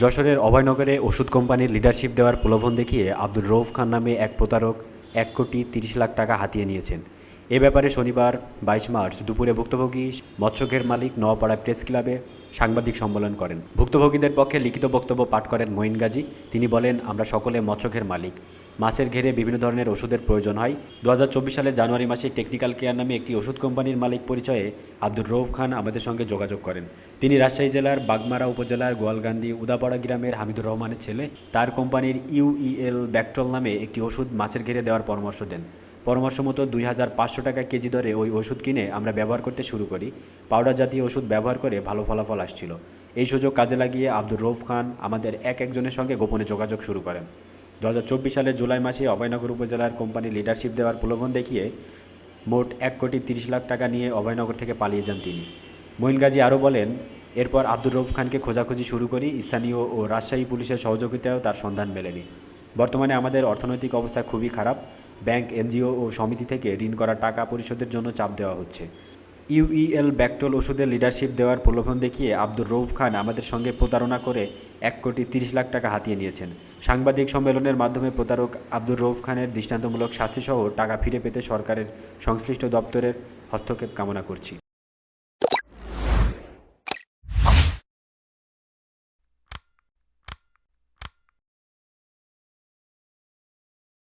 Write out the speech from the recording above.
যশোরের অভয়নগরে ওষুধ কোম্পানির লিডারশিপ দেওয়ার প্রলোভন দেখিয়ে আব্দুল রৌফ খান নামে এক প্রতারক এক কোটি তিরিশ লাখ টাকা হাতিয়ে নিয়েছেন। এ ব্যাপারে শনিবার বাইশ মার্চ দুপুরে ভুক্তভোগী মৎস্যঘের মালিক নওয়াপাড়া প্রেস ক্লাবে সাংবাদিক সম্মেলন করেন। ভুক্তভোগীদের পক্ষে লিখিত বক্তব্য পাঠ করেন মঈন গাজী। তিনি বলেন, আমরা সকলে মৎস্যঘের মালিক। মাছের ঘেরে বিভিন্ন ধরনের ওষুধের প্রয়োজন হয়। দু সালের জানুয়ারি মাসে টেকনিক্যাল কেয়ার নামে একটি ওষুধ কোম্পানির মালিক পরিচয়ে আব্দুর রৌফ খান আমাদের সঙ্গে যোগাযোগ করেন। তিনি রাজশাহী জেলার বাগমারা উপজেলার গোয়ালগান্ধী উদাপাড়া গ্রামের হামিদুর রহমানের ছেলে। তার কোম্পানির ইউইএল ব্যাকট্রল নামে একটি ওষুধ মাছের ঘেরে দেওয়ার পরামর্শ দেন। পরামর্শ মতো দুই হাজার পাঁচশো টাকা কেজি দরে ওই ওষুধ কিনে আমরা ব্যবহার করতে শুরু করি। পাউডার জাতীয় ওষুধ ব্যবহার করে ভালো ফলাফল আসছিল। এই সুযোগ কাজে লাগিয়ে আব্দুর রৌফ খান আমাদের এক একজনের সঙ্গে গোপনে যোগাযোগ শুরু করেন। দু হাজার চব্বিশ সালের জুলাই মাসে অভয়নগর উপজেলার কোম্পানি লিডারশিপ দেওয়ার প্রলোভন দেখিয়ে মোট এক কোটি তিরিশ লাখ টাকা নিয়ে অভয়নগর থেকে পালিয়ে যান তিনি। মঈন গাজী আরও বলেন, এরপর আব্দুর রৌফ খানকে খোঁজাখুঁজি শুরু করি স্থানীয় ও রাজশাহী পুলিশের সহযোগিতায়ও তার সন্ধান মেলেনি। বর্তমানে আমাদের অর্থনৈতিক অবস্থা খুবই খারাপ। ব্যাংক, এনজিও ও সমিতি থেকে ঋণ করা টাকা পরিশোধের জন্য চাপ দেওয়া হচ্ছে। ইউইএল ব্যাকটল ওষুধের লিডারশিপ দেওয়ার প্রলোভন দেখিয়ে আব্দুর রৌফ খান আমাদের সঙ্গে প্রতারণা করে এক কোটি তিরিশ লাখ টাকা হাতিয়ে নিয়েছেন। সাংবাদিক সম্মেলনের মাধ্যমে প্রতারক আব্দুর রৌফ খানের দৃষ্টান্তমূলক শাস্তিসহ টাকা ফিরে পেতে সরকারের সংশ্লিষ্ট দপ্তরের হস্তক্ষেপ কামনা করছি।